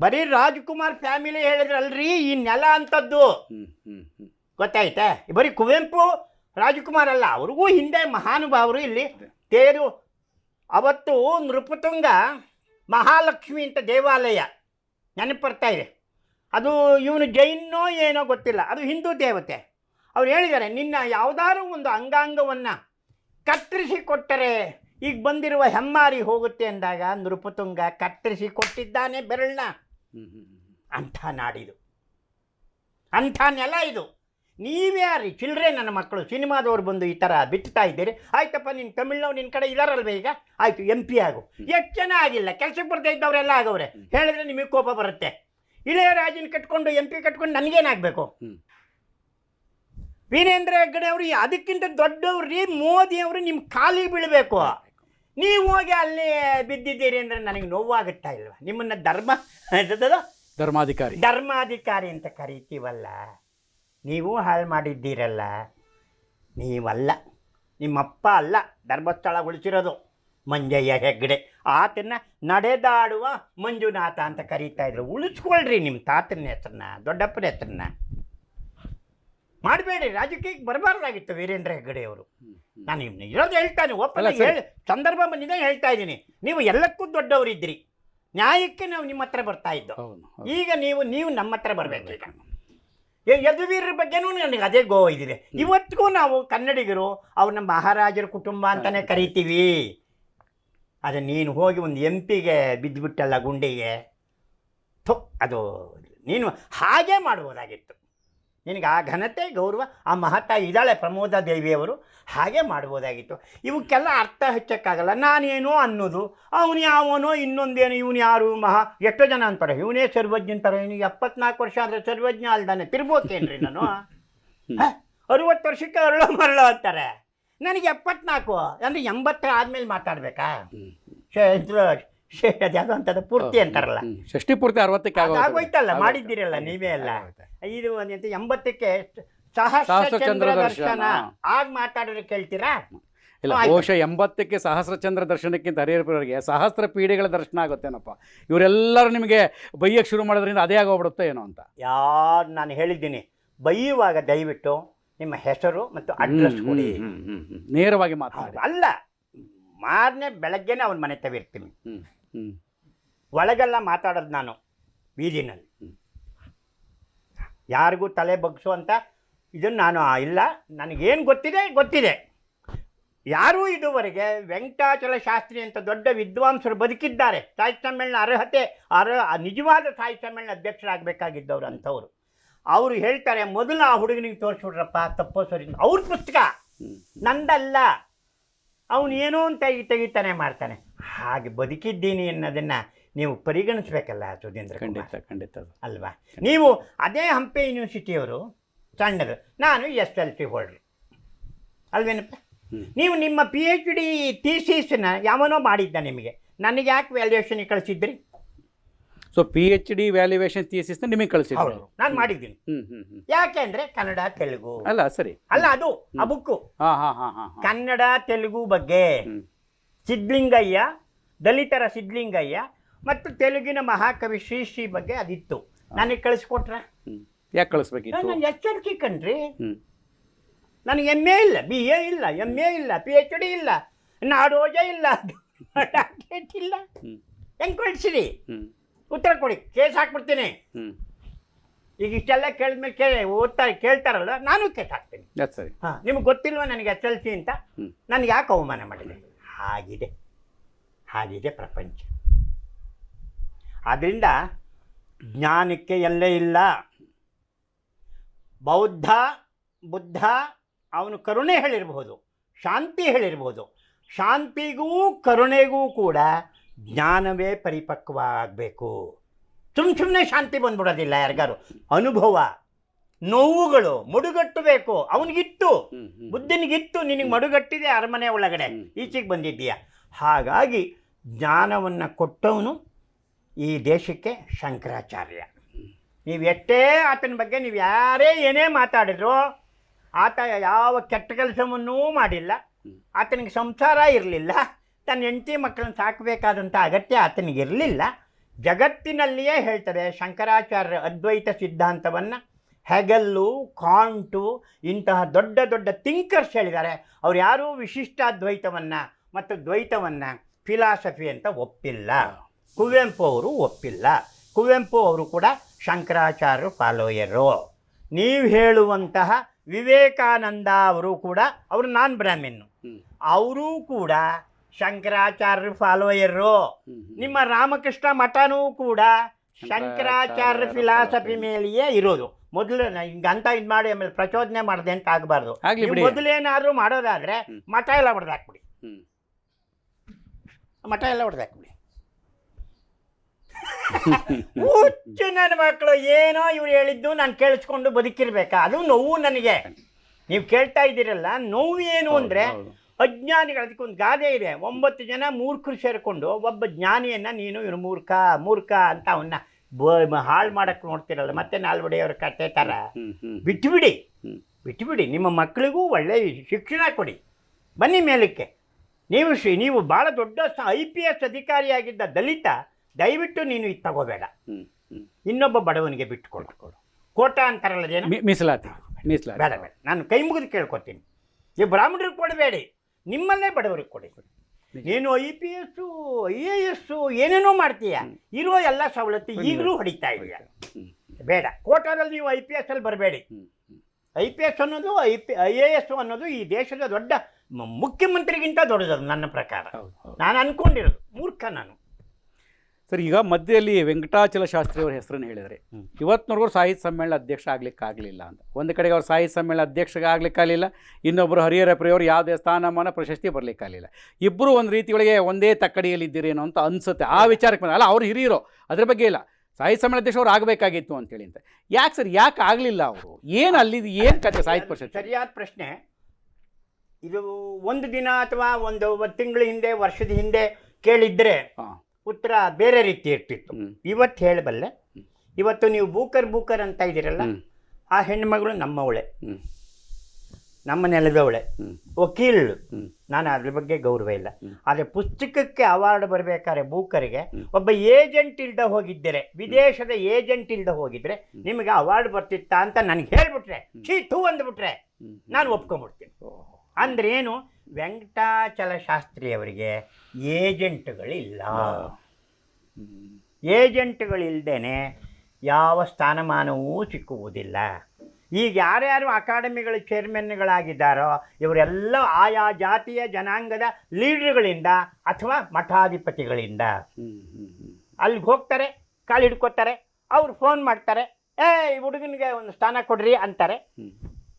[SPEAKER 1] ಬರೀ ರಾಜ್ಕುಮಾರ್ ಫ್ಯಾಮಿಲಿ ಹೇಳಿದ್ರಲ್ರಿ ಈ ನೆಲ
[SPEAKER 2] ಅಂಥದ್ದು.
[SPEAKER 1] ಗೊತ್ತಾಯ್ತಾ? ಬರೀ ಕುವೆಂಪು ರಾಜ್ಕುಮಾರ್ ಅಲ್ಲ ಅವ್ರಿಗೂ ಹಿಂದೆ ಮಹಾನುಭಾವರು ಇಲ್ಲಿ. ತೇರು. ಅವತ್ತು ನೃಪತುಂಗ ಮಹಾಲಕ್ಷ್ಮಿ ಅಂತ ದೇವಾಲಯ ನೆನಪು ಬರ್ತಾ ಇದೆ. ಅದು ಇವನು ಜೈನೋ ಏನೋ ಗೊತ್ತಿಲ್ಲ. ಅದು ಹಿಂದೂ ದೇವತೆ. ಅವ್ರು ಹೇಳಿದ್ದಾರೆ ನಿನ್ನ ಯಾವುದಾದ್ರೂ ಒಂದು ಅಂಗಾಂಗವನ್ನು ಕತ್ತರಿಸಿ ಕೊಟ್ಟರೆ ಈಗ ಬಂದಿರುವ ಹೆಮ್ಮಾರಿ ಹೋಗುತ್ತೆ ಅಂದಾಗ ನೃಪತುಂಗ ಕತ್ತರಿಸಿ ಕೊಟ್ಟಿದ್ದಾನೆ ಬೆರಳನ್ನ ಅಂಥ ನಾಡಿದು. ಅಂಥ ನೆಲ ಇದು. ನೀವ್ಯಾರಿ ಚಿಲ್ಲರೆ ನನ್ನ ಮಕ್ಕಳು? ಸಿನಿಮಾದವ್ರು ಬಂದು ಈ ಥರ ಬಿತ್ತಾ ಇದ್ದೀರಿ? ಆಯ್ತಪ್ಪ ನಿನ್ನ ತಮಿಳ್ನವ್ರು ನಿನ್ನ ಕಡೆ ಇದಾರಲ್ವೇ ಈಗ? ಆಯ್ತು ಎಂ ಪಿ ಆಗು. ಎಷ್ಟು ಜನ ಆಗಿಲ್ಲ? ಕೆಲಸಕ್ಕೆ ಬರ್ತಾ ಇದ್ದವರೆಲ್ಲ ಆಗವ್ರೆ. ಹೇಳಿದ್ರೆ ನಿಮಗೆ ಕೋಪ ಬರುತ್ತೆ. ಇಳೆಯರಾಜನ ಕಟ್ಕೊಂಡು ಎಂ ಪಿ ಕಟ್ಕೊಂಡು ನನಗೇನಾಗಬೇಕು. ವೀರೇಂದ್ರ ಹೆಗ್ಗಡೆ ಅವರು ಅದಕ್ಕಿಂತ ದೊಡ್ಡವ್ರಿ ಮೋದಿ ಅವರು ನಿಮ್ಮ ಕಾಲಿಗೆ ಬೀಳಬೇಕು. ನೀವು ಹೋಗಿ ಅಲ್ಲಿ ಬಿದ್ದಿದ್ದೀರಿ ಅಂದರೆ ನನಗೆ ನೋವಾಗುತ್ತಾ ಇಲ್ವಾ? ನಿಮ್ಮನ್ನ ಧರ್ಮ
[SPEAKER 2] ಧರ್ಮಾಧಿಕಾರಿ.
[SPEAKER 1] ಧರ್ಮಾಧಿಕಾರಿ ಅಂತ ಕರಿತೀವಲ್ಲ. ನೀವು ಹಾಳು ಮಾಡಿದ್ದೀರಲ್ಲ? ನೀವಲ್ಲ. ನಿಮ್ಮಪ್ಪ ಅಲ್ಲ ಧರ್ಮಸ್ಥಳ ಉಳಿಸಿರೋದು ಮಂಜಯ್ಯ ಹೆಗ್ಡೆ. ಆತನ ನಡೆದಾಡುವ ಮಂಜುನಾಥ ಅಂತ ಕರೀತಾ ಇದ್ರು. ಉಳಿಸ್ಕೊಳ್ರಿ ನಿಮ್ಮ ತಾತನ ಹೆಸರನ್ನ ದೊಡ್ಡಪ್ಪನ ಹೆಸರನ್ನ. ಮಾಡಬೇಡಿ ರಾಜಕೀಯಕ್ಕೆ ಬರಬಾರ್ದಾಗಿತ್ತು ವೀರೇಂದ್ರ ಹೆಗ್ಗಡೆ ಅವರು. ನಾನು ಇವ್ನ ಇರೋದು ಹೇಳ್ತಾನೆ ಒಪ್ಪಲ್ಲ ಹೇಳಿ. ಸಂದರ್ಭ ಬಂದಿದೆ ಹೇಳ್ತಾ ಇದ್ದೀನಿ. ನೀವು ಎಲ್ಲಕ್ಕೂ ದೊಡ್ಡವರಿದ್ರಿ ನ್ಯಾಯಕ್ಕೆ ನಾವು ನಿಮ್ಮ ಹತ್ರ ಬರ್ತಾ ಇದ್ದೋ. ಈಗ ನೀವು ನೀವು ನಮ್ಮ ಹತ್ರ ಬರಬೇಕು ಈಗ. ಯ- ಯದುವೀರರ ಬಗ್ಗೆನೂ ನನಗೆ ಅದೇ ಗೋ ಇದಿದೆ. ಇವತ್ತಿಗೂ ನಾವು ಕನ್ನಡಿಗರು ಅವ್ರನ್ನ ಮಹಾರಾಜರ ಕುಟುಂಬ ಅಂತಾನೆ ಕರಿತೀವಿ. ಅದು ನೀನು ಹೋಗಿ ಒಂದು ಎಂ ಪಿಗೆ ಬಿದ್ದುಬಿಟ್ಟಲ್ಲ ಗುಂಡಿಗೆ ಥು ಅದು ನೀನು ಹಾಗೆ ಮಾಡ್ಬೋದಾಗಿತ್ತು. ನಿನಗೆ ಆ ಘನತೆ ಗೌರವ ಆ ಮಹತ್ತ ಇದ್ದಾಳೆ ಪ್ರಮೋದ ದೇವಿಯವರು. ಹಾಗೆ ಮಾಡ್ಬೋದಾಗಿತ್ತು. ಇವಕ್ಕೆಲ್ಲ ಅರ್ಥ ಹಚ್ಚಕ್ಕಾಗಲ್ಲ. ನಾನೇನೋ ಅನ್ನೋದು ಅವನು ಯಾವನೋ ಇನ್ನೊಂದೇನು ಇವನು ಯಾರು ಮಹಾ ಎಷ್ಟೋ ಜನ ಅಂತಾರೆ. ಇವನೇ ಸರ್ವಜ್ಞ ಅಂತಾರೆ. ಇವನಿಗೆ ಎಪ್ಪತ್ನಾಲ್ಕು ವರ್ಷ ಆದರೆ ಸರ್ವಜ್ಞ ಅಲ್ದಾನೆ. ತಿರ್ಬೋಕೇನ್ರಿ ನಾನು? ಅರುವತ್ತು ವರ್ಷಕ್ಕೆ ಅರಳೋ ಮರಳ ಅಂತಾರೆ. ನನಗೆ ಎಪ್ಪತ್ನಾಲ್ಕು ಅಂದರೆ ಎಂಬತ್ತರ ಆದಮೇಲೆ ಮಾತಾಡಬೇಕಾ ಶ- ಅದ್ಯಾವುದೋ ಪೂರ್ತಿ ಅಂತಾರಲ್ಲ.
[SPEAKER 2] ಷಷ್ಠಿ ಪೂರ್ತಿ ಅರವತ್ತಕ್ಕೆ.
[SPEAKER 1] ಆಗೋಯ್ತಲ್ಲ,
[SPEAKER 2] ಆಗೋಯ್ತು.
[SPEAKER 1] ಮಾಡಿದ್ದೀರಲ್ಲ ನೀವೇ
[SPEAKER 2] ಅಲ್ಲ.
[SPEAKER 1] ಇದು ಒಂದಂತ ಎಂಬತ್ತಕ್ಕೆ ಸಹಸ್ರ
[SPEAKER 2] ಚಂದ್ರ
[SPEAKER 1] ದರ್ಶನ
[SPEAKER 2] ದರ್ಶನ.
[SPEAKER 1] ಆಗ ಮಾತಾಡಿದ್ರೆ ಕೇಳ್ತೀರಾ
[SPEAKER 2] ಇಲ್ಲ
[SPEAKER 1] ಆಯ್ತು.
[SPEAKER 2] ಬಹುಶಃ ಎಂಬತ್ತಕ್ಕೆ ಸಹಸ್ರ ಚಂದ್ರ ದರ್ಶನಕ್ಕಿಂತ ಹರಿಹರಪುರವರಿಗೆ ಸಹಸ್ರ ಪೀಡೆಗಳ ದರ್ಶನ ಆಗುತ್ತೇನಪ್ಪ ಇವರೆಲ್ಲರೂ ನಿಮಗೆ ಬೈಯಕ್ಕೆ ಶುರು ಮಾಡೋದ್ರಿಂದ ಅದೇ ಆಗೋಗ್ಬಿಡುತ್ತೋ ಏನೋ ಅಂತ
[SPEAKER 1] ಯಾರು ನಾನು ಹೇಳಿದ್ದೀನಿ ಬೈಯುವಾಗ ದಯವಿಟ್ಟು ನಿಮ್ಮ ಹೆಸರು ಮತ್ತು ಅಡ್ರೆಸ್
[SPEAKER 2] ಹ್ಮ್,
[SPEAKER 1] ಕೊಡಿ
[SPEAKER 2] ಹ್ಮ್, ಹ್ಮ್, ಹ್ಮ್. ನೇರವಾಗಿ ಮಾತಾಡಿ
[SPEAKER 1] ಅಲ್ಲ ಮಾರನೇ ಬೆಳಗ್ಗೆನೆ ಅವನ ಮನೆ ತವಿರ್ತೀನಿ
[SPEAKER 2] ಹ್ಮ್.
[SPEAKER 1] ಒಳಗೆಲ್ಲ ಮಾತಾಡೋದು ನಾನು ಬೀದಿನಲ್ಲಿ. ಯಾರಿಗೂ ತಲೆ ಬಗ್ಸು ಅಂತ ಇದನ್ನು ನಾನು ಇಲ್ಲ ನನಗೇನು ಗೊತ್ತಿದೆ ಗೊತ್ತಿದೆ. ಯಾರೂ ಇದುವರೆಗೆ ವೆಂಕಟಾಚಲ ಶಾಸ್ತ್ರಿ ಅಂತ ದೊಡ್ಡ ವಿದ್ವಾಂಸರು ಬದುಕಿದ್ದಾರೆ. ಸಾಹಿತ್ಯ ಸಮ್ಮೇಳನ ಅರ್ಹತೆ ಅರ್ಹ ನಿಜವಾದ ಸಾಹಿತ್ಯ ಸಮ್ಮೇಳನ ಅಧ್ಯಕ್ಷರಾಗಬೇಕಾಗಿದ್ದವ್ರು ಅಂಥವ್ರು. ಅವರು ಹೇಳ್ತಾರೆ ಮೊದಲು ಆ ಹುಡುಗನಿಗೆ ತೋರಿಸ್ಬಿಡ್ರಪ್ಪ ತಪ್ಪೋ ಸರಿ ಅವ್ರ ಪುಸ್ತಕ. ನಂದಲ್ಲ. ಅವನು ಏನೋ ಅಂತ ತೆಗಿ ತೆಗಿತಾನೆ ಮಾಡ್ತಾನೆ. ಹಾಗೆ ಬದುಕಿದ್ದೀನಿ ಅನ್ನೋದನ್ನು ನೀವು ಪರಿಗಣಿಸ್ಬೇಕಲ್ಲ ಸುಧೀಂದ್ರ.
[SPEAKER 2] ಖಂಡಿತ ಖಂಡಿತ
[SPEAKER 1] ಅಲ್ವಾ? ನೀವು ಅದೇ ಹಂಪೆ ಯೂನಿವರ್ಸಿಟಿಯವರು ಸಣ್ಣದು ನಾನು ಎಸ್ ಎಲ್ ಸಿ ಹೋಲ್ಡ್ರು ಅಲ್ವೇನಪ್ಪ? ನೀವು ನಿಮ್ಮ ಪಿ ಎಚ್ ಡಿ ಥೀಸಿಸ್ನ ಯಾವನೋ ಮಾಡಿದ್ದ ನಿಮಗೆ. ನನಗೆ ಯಾಕೆ valuation ಕಳಿಸಿದ್ರಿ?
[SPEAKER 2] So P H D valuation ಥಿಯಸಿಸ್ನ ನಿಮಗೆ ಕಳಿಸಿದ್ರು.
[SPEAKER 1] ನಾನು ಮಾಡಿದ್ದೀನಿ.
[SPEAKER 2] ಯಾಕೆ ಅಂದರೆ
[SPEAKER 1] ಯಾಕೆಂದ್ರೆ ಕನ್ನಡ ತೆಲುಗು.
[SPEAKER 2] ಅಲ್ಲ ಸರಿ.
[SPEAKER 1] ಅಲ್ಲ ಅದು ಆ ಬುಕ್ಕು.
[SPEAKER 2] ಹಾ ಹಾ ಹಾ ಹಾ ಹಾ.
[SPEAKER 1] ಕನ್ನಡ ತೆಲುಗು ಬಗ್ಗೆ ಸಿದ್ಲಿಂಗಯ್ಯ ದಲಿತರ ಸಿದ್ಲಿಂಗಯ್ಯ ಮತ್ತು ತೆಲುಗಿನ ಮಹಾಕವಿ ಶ್ರೀ ಶ್ರೀ ಬಗ್ಗೆ ಅದಿತ್ತು. ನನಗೆ ಕಳಿಸ್ಕೊಟ್ರ?
[SPEAKER 2] ಯಾಕೆ ಕಳಿಸ್ಬೇಕಿತ್ತು?
[SPEAKER 1] ನಾನು ಎಚ್ಚರಿಕೆ ಕಣ್ರಿ ನನಗೆ ಎಂ ಎ ಇಲ್ಲ ಬಿ ಎ ಇಲ್ಲ ಎಂ ಎ ಇಲ್ಲ ಪಿ ಎಚ್ ಡಿ ಇಲ್ಲ ನಾಡೋಜ ಇಲ್ಲ ಡಾಕ್ಟ್ರೇಟ್ ಇಲ್ಲ. ಹೆಂಗೆ ಕಳಿಸಿರಿ? ಉತ್ತರ ಕೊಡಿ ಕೇಸ್ ಹಾಕ್ಬಿಡ್ತೀನಿ. ಈಗ ಇಷ್ಟೆಲ್ಲ ಕೇಳಿದ್ಮೇಲೆ ಕೇಳಿ ಓದ್ತಾ ಕೇಳ್ತಾರಲ್ಲ ನಾನು ಕೇಸ್ ಹಾಕ್ತೀನಿ.
[SPEAKER 2] ಸರಿ.
[SPEAKER 1] ಹಾಂ ನಿಮ್ಗೆ ಗೊತ್ತಿಲ್ವಾ ನನಗೆ ಎಚ್ ಎಲ್ ಸಿ ಅಂತ. ನನಗೆ ಯಾಕೆ ಅವಮಾನ ಮಾಡಿದೆ? ಹಾಗಿದೆ ಹಾಗಿದೆ ಪ್ರಪಂಚ. ಆದ್ದರಿಂದ ಜ್ಞಾನಕ್ಕೆ ಎಲ್ಲೇ ಇಲ್ಲ. ಬೌದ್ಧ, ಬುದ್ಧ, ಅವನು ಕರುಣೆ ಹೇಳಿರಬಹುದು ಶಾಂತಿ ಹೇಳಿರಬಹುದು ಶಾಂತಿಗೂ ಕರುಣೆಗೂ ಕೂಡ ಜ್ಞಾನವೇ ಪರಿಪಕ್ವ ಆಗಬೇಕು. ಸುಮ್ಮ ಸುಮ್ಮನೆ ಶಾಂತಿ ಬಂದ್ಬಿಡೋದಿಲ್ಲ ಯಾರಿಗಾರು. ಅನುಭವ. ನೋವುಗಳು ಮುಡುಗಟ್ಟಬೇಕು. ಅವನಿಗಿತ್ತು
[SPEAKER 2] ಬುದ್ಧಿನಿಗಿತ್ತು ಹ್ಮ್
[SPEAKER 1] ಬುದ್ಧನಿಗಿತ್ತು ನಿನಗೆ ಮಡುಗಟ್ಟಿದೆ ಅರಮನೆ ಒಳಗಡೆ. ಈಚೆಗೆ ಬಂದಿದ್ದೀಯ. ಹಾಗಾಗಿ ಜ್ಞಾನವನ್ನು ಕೊಟ್ಟವನು ಈ ದೇಶಕ್ಕೆ ಶಂಕರಾಚಾರ್ಯ. ನೀವು ಎಷ್ಟೇ ಆತನ ಬಗ್ಗೆ ನೀವು ಯಾರೇ ಏನೇ ಮಾತಾಡಿದ್ರು ಆತ ಯಾವ ಕೆಟ್ಟ ಕೆಲಸವನ್ನೂ ಮಾಡಿಲ್ಲ. ಆತನಿಗೆ ಸಂಸಾರ ಇರಲಿಲ್ಲ. ತನ್ನ ಹೆಂಡತಿ ಮಕ್ಕಳನ್ನ ಸಾಕಬೇಕಾದಂಥ ಅಗತ್ಯ ಆತನಿಗಿರಲಿಲ್ಲ. ಜಗತ್ತಿನಲ್ಲಿಯೇ ಹೇಳ್ತಾರೆ ಶಂಕರಾಚಾರ್ಯ ಅದ್ವೈತ ಸಿದ್ಧಾಂತವನ್ನು ಹೆಗಲ್ಲು ಕಾಂಟು ಇಂತಹ ದೊಡ್ಡ ದೊಡ್ಡ ಥಿಂಕರ್ಸ್ ಹೇಳಿದ್ದಾರೆ. ಅವ್ರು ಯಾರೂ ವಿಶಿಷ್ಟ ದ್ವೈತವನ್ನು ಮತ್ತು ದ್ವೈತವನ್ನು ಫಿಲಾಸಫಿ ಅಂತ ಒಪ್ಪಿಲ್ಲ. ಕುವೆಂಪು ಅವರು ಒಪ್ಪಿಲ್ಲ. ಕುವೆಂಪು ಅವರು ಕೂಡ ಶಂಕರಾಚಾರ್ಯ ಫಾಲೋಯರು ನೀವು ಹೇಳುವಂತಹ ವಿವೇಕಾನಂದ ಅವರು ಕೂಡ ಅವರು ನಾನ್ ಬ್ರಾಹ್ಮಿನ್ನು
[SPEAKER 2] ಹ್ಮ್.
[SPEAKER 1] ಅವರೂ ಕೂಡ ಶಂಕರಾಚಾರ್ಯ ಫಾಲೋಯರು. ನಿಮ್ಮ ರಾಮಕೃಷ್ಣ ಮಠನೂ ಕೂಡ ಶಂಕರಾಚಾರ್ಯ ಫಿಲಾಸಫಿ ಮೇಲೆಯೇ ಇರೋದು. ಮೊದಲು ಹಿಂಗೆ ಅಂತ ಇದು ಮಾಡಿ ಆಮೇಲೆ ಪ್ರಚೋದನೆ ಮಾಡಿದೆ ಅಂತ ಆಗಬಾರ್ದು. ಮೊದಲೇನಾದ್ರೂ ಮಾಡೋದಾದ್ರೆ. ಮಠ ಎಲ್ಲ ಹೊಡೆದಾಕ್ಬಿಡಿ
[SPEAKER 2] ಹಾಕ್ಬಿಡಿ.
[SPEAKER 1] ಮಠ ಎಲ್ಲ ಹೊಡೆದಾಕ್ಬಿಡಿ ಹುಚ್ಚು ನನ್ನ ಮಕ್ಕಳು ಏನೋ ಇವ್ರು ಹೇಳಿದ್ದು ನಾನು ಕೇಳಿಸ್ಕೊಂಡು ಬದುಕಿರ್ಬೇಕಾ? ಅದು ನೋವು ನನಗೆ. ನೀವು ಕೇಳ್ತಾ ಇದ್ದೀರಲ್ಲ ನೋವು ಏನು ಅಂದರೆ. ಅಜ್ಞಾನಿಗಳು ಅದಕ್ಕೊಂದು ಗಾದೆ ಇದೆ. ಒಂಬತ್ತು ಜನ ಮೂರ್ಖರು ಸೇರಿಕೊಂಡು ಒಬ್ಬ ಜ್ಞಾನಿಯನ್ನ ನೀನು ಇವ್ರು ಮೂರ್ಖ ಮೂರ್ಖ ಅಂತ ಅವನ್ನ ಹಾಳು ಮಾಡಕ್ಕೆ ನೋಡ್ತಿರಲ್ಲ ಮತ್ತೆ ನಾಲ್ವಡಿಯವ್ರ ಕತೆ ಥರ ಬಿಟ್ಟುಬಿಡಿ
[SPEAKER 2] ಬಿಡಿ
[SPEAKER 1] ಬಿಟ್ಟುಬಿಡಿ ನಿಮ್ಮ ಮಕ್ಕಳಿಗೂ ಒಳ್ಳೆಯ ಶಿಕ್ಷಣ ಕೊಡಿ. ಬನ್ನಿ ಮೇಲಕ್ಕೆ. ನೀವು ಶ್ರೀ ನೀವು ಭಾಳ ದೊಡ್ಡ ಐ ಪಿ ಎಸ್ ಅಧಿಕಾರಿಯಾಗಿದ್ದ ದಲಿತ ದಯವಿಟ್ಟು ನೀನು ಇದು ತಗೋಬೇಡ. ಇನ್ನೊಬ್ಬ ಬಡವನಿಗೆ ಬಿಟ್ಟುಕೊಡು ಕೊಡು ಕೋಟ ಅಂತಾರಲ್ಲ
[SPEAKER 2] ಏನು ಮೀಸಲಾತಿ ಮೀಸಲಾತಿ.
[SPEAKER 1] ಬೇಡ ಬೇಡ. ನಾನು ಕೈ ಮುಗಿದು ಕೇಳ್ಕೊತೀನಿ. ನೀವು ಬ್ರಾಹ್ಮಣರಿಗೆ ಕೊಡಬೇಡಿ. ನಿಮ್ಮಲ್ಲೇ ಬಡವರಿಗೆ ಕೊಡಿ. ನೀನು I P S I A S ಏನೇನೋ ಮಾಡ್ತೀಯ? ಇರೋ ಎಲ್ಲ ಸವಲತ್ತು ಈಗಲೂ ಹೊಡಿತಾ ಇದೆಯಾ ಬೇಡ. ಕೋಟಾದಲ್ಲಿ ನೀವು ಐ ಪಿ ಎಸ್ ಅಲ್ಲಿ ಬರಬೇಡಿ. ಐ ಪಿ ಎಸ್ ಅನ್ನೋದು I P I A S ಅನ್ನೋದು ಈ ದೇಶದ ದೊಡ್ಡ ಮುಖ್ಯಮಂತ್ರಿಗಿಂತ ದೊಡ್ಡದದು ನನ್ನ ಪ್ರಕಾರ. ನಾನು ಅನ್ಕೊಂಡಿರೋದು ಮೂರ್ಖ ನಾನು.
[SPEAKER 2] ಸರ್ ಈಗ ಮಧ್ಯದಲ್ಲಿ ವೆಂಕಟಾಚಲ ಶಾಸ್ತ್ರಿ ಅವರ ಹೆಸರನ್ನು ಹೇಳಿದರೆ ಇವತ್ತಿನವರೆಗೂ ಸಾಹಿತ್ಯ ಸಮ್ಮೇಳನ ಅಧ್ಯಕ್ಷ ಆಗಲಿಕ್ಕಾಗಲಿಲ್ಲ ಅಂತ. ಒಂದು ಕಡೆಗೆ ಅವ್ರು ಸಾಹಿತ್ಯ ಸಮ್ಮೇಳನ ಅಧ್ಯಕ್ಷಗೆ ಆಗಲಿಕ್ಕಾಗಲಿಲ್ಲ ಇನ್ನೊಬ್ಬರು ಹರಿಹರ ಪ್ರಿಯವರು ಯಾವುದೇ ಸ್ಥಾನಮಾನ ಪ್ರಶಸ್ತಿ ಬರಲಿಕ್ಕಾಗಲಿಲ್ಲ ಇಬ್ಬರು ಒಂದು ರೀತಿಯೊಳಗೆ ಒಂದೇ ತಕ್ಕಡಿಯಲ್ಲಿ ಇದ್ದೀರೇನೋ ಅಂತ ಅನ್ಸುತ್ತೆ. ಆ ವಿಚಾರಕ್ಕೆ ಬಂದ ಅಲ್ಲ ಅವ್ರು ಹಿರಿಯರು ಅದ್ರ ಬಗ್ಗೆ ಇಲ್ಲ. ಸಾಹಿತ್ಯ ಸಮ್ಮೇಳನ ಅಧ್ಯಕ್ಷ ಅವ್ರು ಆಗಬೇಕಾಗಿತ್ತು ಅಂತೇಳಿ ಅಂತ. ಯಾಕೆ ಸರ್ ಯಾಕೆ ಆಗಲಿಲ್ಲ ಅವರು? ಏನು ಅಲ್ಲಿ ಏನು ಕತೆ ಸಾಹಿತ್ಯ ಪರಿಷತ್?
[SPEAKER 1] ಸರಿಯಾದ ಪ್ರಶ್ನೆ. ಇದು ಒಂದು ದಿನ ಅಥವಾ ಒಂದು ತಿಂಗಳ ಹಿಂದೆ ವರ್ಷದ ಹಿಂದೆ ಕೇಳಿದ್ರೆ ಉತ್ತರ ಬೇರೆ ರೀತಿ ಇರ್ತಿತ್ತು ಇವತ್ತು ಹೇಳಬಲ್ಲೆ. ಇವತ್ತು ನೀವು ಬೂಕರ್ ಬೂಕರ್ ಅಂತ ಇದ್ದೀರಲ್ಲ. ಆ ಹೆಣ್ಮಗಳು ನಮ್ಮವಳೆ. ನಮ್ಮ ನೆಲದವಳೆ
[SPEAKER 2] ವಕೀಲು.
[SPEAKER 1] ವಕೀಲಳು ನಾನು ಅದ್ರ ಬಗ್ಗೆ ಗೌರವ ಇಲ್ಲ. ಆದರೆ ಪುಸ್ತಕಕ್ಕೆ ಅವಾರ್ಡ್ ಬರಬೇಕಾದ್ರೆ ಬೂಕರಿಗೆ ಒಬ್ಬ ಏಜೆಂಟ್ ಇಲ್ದ ಹೋಗಿದ್ದರೆ ವಿದೇಶದ ಏಜೆಂಟ್ ಇಲ್ದ ಹೋಗಿದ್ರೆ ನಿಮಗೆ ಅವಾರ್ಡ್ ಬರ್ತಿತ್ತಾ ಅಂತ ನನಗೆ ಹೇಳ್ಬಿಟ್ರೆ ಛೀ ಥೂ ಅಂದ್ಬಿಟ್ರೆ. ನಾನು ಒಪ್ಕೊಂಡ್ಬಿಡ್ತೀನಿ. ಅಂದ್ರೆ ಏನು ವೆಂಕಟಾಚಲ ಶಾಸ್ತ್ರಿಯವರಿಗೆ ಏಜೆಂಟ್ಗಳಿಲ್ಲ
[SPEAKER 2] ಹ್ಮ್.
[SPEAKER 1] ಏಜೆಂಟ್ಗಳಿಲ್ದೇನೆ ಯಾವ ಸ್ಥಾನಮಾನವೂ ಸಿಕ್ಕುವುದಿಲ್ಲ ಈಗ ಯಾರ್ಯಾರು ಅಕಾಡೆಮಿಗಳ ಚೇರ್ಮನ್ಗಳಾಗಿದ್ದಾರೋ ಇವರೆಲ್ಲ ಆಯಾ ಜಾತಿಯ ಜನಾಂಗದ ಲೀಡರ್ಗಳಿಂದ ಅಥವಾ ಮಠಾಧಿಪತಿಗಳಿಂದ. ಅಲ್ಲಿಗೆ ಹೋಗ್ತಾರೆ ಕಾಲು ಹಿಡ್ಕೋತಾರೆ ಅವ್ರು ಫೋನ್ ಮಾಡ್ತಾರೆ ಏ ಈ ಹುಡುಗನಿಗೆ ಒಂದು ಸ್ಥಾನ ಕೊಡ್ರಿ ಅಂತಾರೆ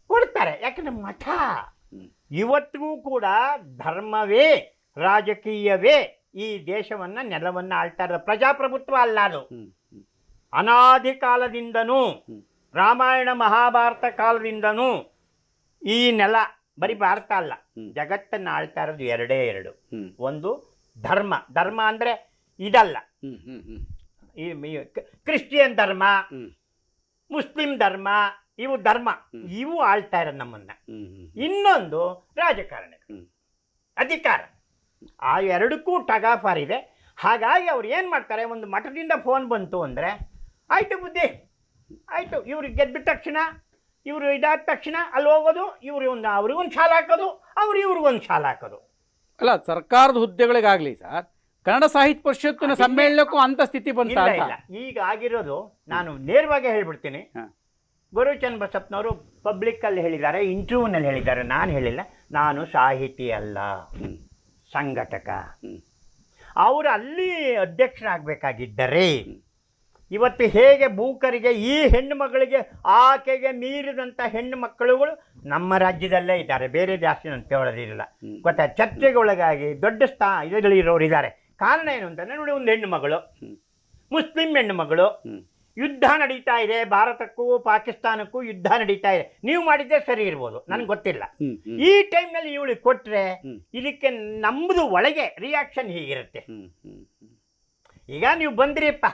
[SPEAKER 1] ಕೊಡ್ತಾರೆ ಯಾಕಂದ್ರೆ ಮಠ. ಇವತ್ತಿಗೂ ಕೂಡ ಧರ್ಮವೇ ರಾಜಕೀಯವೇ ಈ ದೇಶವನ್ನ ನೆಲವನ್ನ ಆಳ್ತಾ ಇರೋದು ಪ್ರಜಾಪ್ರಭುತ್ವ ಅಲ್ಲ ಅದು. ಅನಾದಿ ಕಾಲದಿಂದನೂ ರಾಮಾಯಣ ಮಹಾಭಾರತ ಕಾಲದಿಂದನೂ ಈ ನೆಲ ಬರೀ ಭಾರತ ಅಲ್ಲ. ಜಗತ್ತನ್ನು ಆಳ್ತಾ ಇರೋದು ಎರಡೇ ಎರಡು ಒಂದು ಧರ್ಮ ಧರ್ಮ ಅಂದರೆ ಇದಲ್ಲ. ಈ ಕ್ರಿಶ್ಚಿಯನ್ ಧರ್ಮ. ಮುಸ್ಲಿಂ ಧರ್ಮ ಇವು ಧರ್ಮ. ಇವು ಆಳ್ತಾ ಇರೋದು ನಮ್ಮನ್ನ. ಇನ್ನೊಂದು
[SPEAKER 2] ರಾಜಕಾರಣ
[SPEAKER 1] ಅಧಿಕಾರ. ಆ ಎರಡಕ್ಕೂ ಟಗಾಫಾರ್ ಇದೆ. ಹಾಗಾಗಿ ಅವ್ರು ಏನು ಮಾಡ್ತಾರೆ? ಒಂದು ಮಠದಿಂದ ಫೋನ್ ಬಂತು ಅಂದರೆ ಆಯಿತು ಬುದ್ಧಿ ಆಯಿತು. ಇವ್ರಿಗೆ ಗೆದ್ದ ತಕ್ಷಣ ಇವರು ಇದಾದ ತಕ್ಷಣ ಅಲ್ಲಿ ಹೋಗೋದು ಇವರು ಒಂದು ಅವ್ರಿಗೊಂದು ಶಾಲ ಹಾಕೋದು ಅವ್ರು ಇವ್ರಿಗೊಂದು ಶಾಲ ಹಾಕೋದು.
[SPEAKER 2] ಅಲ್ಲ ಸರ್ಕಾರದ ಹುದ್ದೆಗಳಿಗಾಗ್ಲಿ ಸರ್ ಕನ್ನಡ ಸಾಹಿತ್ಯ ಪರಿಷತ್ತಿನ. ಸಮ್ಮೇಳನಕ್ಕೂ ಅಂತ ಸ್ಥಿತಿ ಬಂತ
[SPEAKER 1] ಇಲ್ಲ ಇಲ್ಲ. ಈಗ ಆಗಿರೋದು ನಾನು ನೇರವಾಗಿ ಹೇಳ್ಬಿಡ್ತೀನಿ.
[SPEAKER 2] ಹಾ.
[SPEAKER 1] ಗುರುಚಂದ್ ಬಸಪ್ಪನವರು ಪಬ್ಲಿಕ್ಕಲ್ಲಿ ಹೇಳಿದ್ದಾರೆ ಇಂಟರ್ವ್ಯೂನಲ್ಲಿ ಹೇಳಿದ್ದಾರೆ. ನಾನು ಹೇಳಿಲ್ಲ ನಾನು ಸಾಹಿತಿ ಅಲ್ಲ. ಸಂಘಟಕ. ಅವರು ಅಲ್ಲಿ ಅಧ್ಯಕ್ಷರಾಗಬೇಕಾಗಿದ್ದರೆ. ಇವತ್ತು ಹೇಗೆ ಬೂಕರಿಗೆ ಈ ಹೆಣ್ಣು ಮಗಳಿಗೆ ಆಕೆಗೆ ಮೀರಿದಂಥ ಹೆಣ್ಣು ಮಕ್ಕಳುಗಳು ನಮ್ಮ ರಾಜ್ಯದಲ್ಲೇ ಇದ್ದಾರೆ. ಬೇರೆ ಜಾಸ್ತಿ ನಾನು
[SPEAKER 2] ಹೇಳೋದಿಲ್ಲ.
[SPEAKER 1] ಗೊತ್ತಾ? ಚರ್ಚೆಗೊಳಗಾಗಿ ದೊಡ್ಡ ಸ್ಥಾ ಇರೋರು ಇದ್ದಾರೆ ಕಾರಣ ಏನು ಅಂತಂದರೆ ನೋಡಿ ಒಂದು ಹೆಣ್ಣು ಮಗಳು. ಮುಸ್ಲಿಂ ಹೆಣ್ಣು ಮಗಳು. ಯುದ್ಧ ನಡೀತಾ ಇದೆ ಭಾರತಕ್ಕೂ ಪಾಕಿಸ್ತಾನಕ್ಕೂ ಯುದ್ಧ ನಡೀತಾ ಇದೆ. ನೀವು ಮಾಡಿದ್ದೆ ಸರಿ ಇರ್ಬೋದು ನನಗೆ ಗೊತ್ತಿಲ್ಲ. ಈ ಟೈಮ್ನಲ್ಲಿ ಇವಳಿಗೆ ಕೊಟ್ಟರೆ ಇದಕ್ಕೆ ನಮ್ಮದು ಒಳಗೆ ರಿಯಾಕ್ಷನ್ ಹೀಗಿರುತ್ತೆ. ಈಗ ನೀವು ಬಂದ್ರಿಪ್ಪ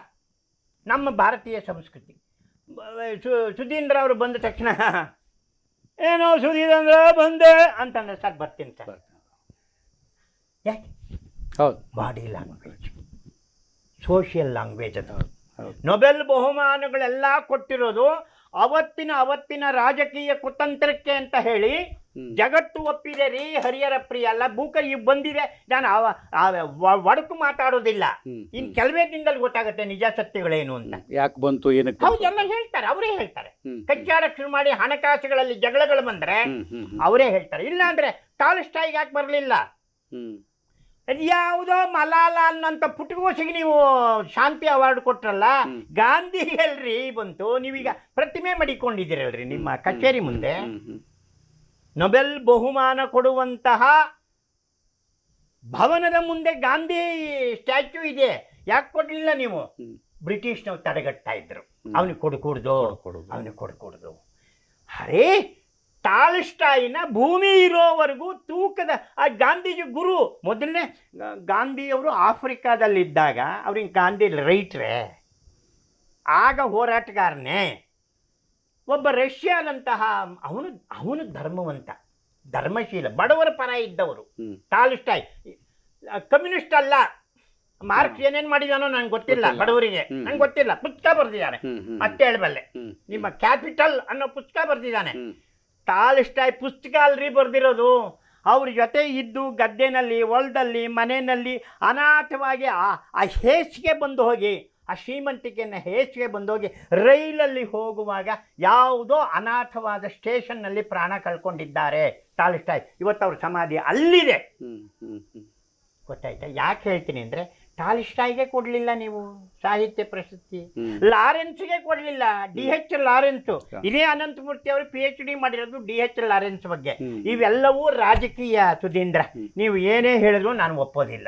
[SPEAKER 1] ನಮ್ಮ ಭಾರತೀಯ ಸಂಸ್ಕೃತಿ. ಸುಧೀಂದ್ರ ಅವರು ಬಂದ ತಕ್ಷಣ ಏನೋ ಸುಧೀಂದ್ರ ಬಂದೆ ಅಂತಂದ್ರೆ ಸರ್ ಬರ್ತೀನಿ ಸರ್. ಯಾಕೆ?
[SPEAKER 2] ಹೌದು.
[SPEAKER 1] ಬಾಡಿ ಲ್ಯಾಂಗ್ವೇಜ್ ಸೋಷಿಯಲ್ ಲ್ಯಾಂಗ್ವೇಜ್ ಅದು. ನೊಬೆಲ್ ಬಹುಮಾನಗಳೆಲ್ಲ ಕೊಟ್ಟಿರೋದು ಅವತ್ತಿನ ಅವತ್ತಿನ ರಾಜಕೀಯ ಕುತಂತ್ರಕ್ಕೆ ಅಂತ ಹೇಳಿ. ಜಗತ್ತು ಒಪ್ಪಿದೆ ರೀ ಹರಿಯರ ಪ್ರಿಯ. ಅಲ್ಲ ಭೂಕ ಈಗ ಬಂದಿದೆ. ನಾನು ಒಡಕು ಮಾತಾಡೋದಿಲ್ಲ. ಇನ್ ಕೆಲವೇ ದಿನದಲ್ಲಿ ಗೊತ್ತಾಗುತ್ತೆ ನಿಜ ಸತ್ಯಗಳೇನು ಅಂತ.
[SPEAKER 2] ಯಾಕೆ ಬಂತು ಏನಕ್ಕೆ
[SPEAKER 1] ಹೌದು ಎಲ್ಲ ಹೇಳ್ತಾರೆ. ಅವರೇ ಹೇಳ್ತಾರೆ. ಕಚ್ಚಾರ ಶುರು ಮಾಡಿ ಹಣಕಾಸುಗಳಲ್ಲಿ ಜಗಳಗಳು ಬಂದ್ರೆ. ಅವರೇ ಹೇಳ್ತಾರೆ. ಇಲ್ಲ ಅಂದ್ರೆ ಟಾಲ್ಸ್ಟಾಯ್ಗೆ ಯಾಕೆ ಬರಲಿಲ್ಲ. ಯಾವುದೋ ಮಲಾಲ ಅನ್ನೋಂಥ ಪುಟಗೋಸಿಗೆ ನೀವು ಶಾಂತಿ ಅವಾರ್ಡ್ ಕೊಟ್ರಲ್ಲ. ಗಾಂಧಿ ಹೇಳ್ರಿ ಬಂತು ನೀವೀಗ ಪ್ರತಿಮೆ ಮಡಿಕೊಂಡಿದ್ದೀರಲ್ರಿ ನಿಮ್ಮ ಕಚೇರಿ ಮುಂದೆ. ನೊಬೆಲ್ ಬಹುಮಾನ ಕೊಡುವಂತಹ ಭವನದ ಮುಂದೆ ಗಾಂಧಿ ಸ್ಟ್ಯಾಚ್ಯು ಇದೆ ಯಾಕೆ ಕೊಡಲಿಲ್ಲ ನೀವು. ಬ್ರಿಟಿಷ್ನವ್ರು ತಡೆಗಟ್ತಾ ಇದ್ರು. ಅವನಿಗೆ ಕೊಡ್ಕೂಡ್ದು
[SPEAKER 2] ಕೊಡುದು.
[SPEAKER 1] ಅವನಿಗೆ ಕೊಡ್ಕೂಡ್ದು ಅರೇ ಟಾಲ್ಸ್ಟಾಯಿನ ಭೂಮಿ ಇರೋವರೆಗೂ ತೂಕದ ಆ ಗಾಂಧೀಜಿ ಗುರು ಮೊದಲನೇ ಗಾಂಧಿಯವರು ಆಫ್ರಿಕಾದಲ್ಲಿದ್ದಾಗ ಅವ್ರಿಗೆ ಗಾಂಧಿ ರೈಟ್ರೆ ಆಗ ಹೋರಾಟಗಾರನೇ ಒಬ್ಬ ರಷ್ಯಾದಂತಹ ಅವನು ಅವನು ಧರ್ಮವಂತ ಧರ್ಮಶೀಲ ಬಡವರ ಪರ ಇದ್ದವರು. ಟಾಲ್ಸ್ಟಾಯ್ ಕಮ್ಯುನಿಸ್ಟ್ ಅಲ್ಲ ಮಾರ್ಕ್ಸ್ ಏನೇನು ಮಾಡಿದಾನೋ ನಂಗೆ ಗೊತ್ತಿಲ್ಲ. ಬಡವರಿಗೆ. ನಂಗೆ ಗೊತ್ತಿಲ್ಲ ಪುಸ್ತಕ ಬರೆದಿದ್ದಾನೆ ಮತ್ತೆ ಹೇಳಬಲ್ಲೆ ನಿಮ್ಮ ಕ್ಯಾಪಿಟಲ್ ಅನ್ನೋ ಪುಸ್ತಕ ಬರೆದಿದ್ದಾನೆ. ಟಾಲ್ಸ್ಟಾಯ್ ಪುಸ್ತಕ ಅಲ್ರಿ ಬರೆದಿರೋದು. ಅವ್ರ ಜೊತೆ ಇದ್ದು ಗದ್ದೆನಲ್ಲಿ ಹೊಲದಲ್ಲಿ ಮನೆಯಲ್ಲಿ ಅನಾಥವಾಗಿ ಆ ಆ ಹೇಸಿಗೆ ಬಂದು ಹೋಗಿ ಆ ಶ್ರೀಮಂತಿಕೆಯನ್ನು ಹೇಸಿಗೆ ಬಂದು ಹೋಗಿ ರೈಲಲ್ಲಿ ಹೋಗುವಾಗ ಯಾವುದೋ ಅನಾಥವಾದ ಸ್ಟೇಷನ್ನಲ್ಲಿ ಪ್ರಾಣ ಕಳ್ಕೊಂಡಿದ್ದಾರೆ. ಟಾಲ್ಸ್ಟಾಯ್ ಇವತ್ತು ಅವ್ರ ಸಮಾಧಿ ಅಲ್ಲಿದೆ. ಗೊತ್ತಾಯ್ತಾ? ಯಾಕೆ ಹೇಳ್ತೀನಿ ಅಂದರೆ ಟಾಲ್ಸ್ಟಾಯ್ಗೆ ಕೊಡಲಿಲ್ಲ ನೀವು ಸಾಹಿತ್ಯ ಪ್ರಶಸ್ತಿ. ಲಾರೆನ್ಸ್ಗೆ ಕೊಡಲಿಲ್ಲ. D H Lawrence. ಇದೇ ಅನಂತಮೂರ್ತಿ ಅವರು ಪಿ ಎಚ್ ಡಿ ಮಾಡಿರೋದು ಡಿ ಎಚ್ ಲಾರೆನ್ಸ್ ಬಗ್ಗೆ. ಇವೆಲ್ಲವೂ ರಾಜಕೀಯ ಸುಧೀಂದ್ರ. ನೀವು ಏನೇ ಹೇಳಿದ್ರು ನಾನು ಒಪ್ಪೋದಿಲ್ಲ.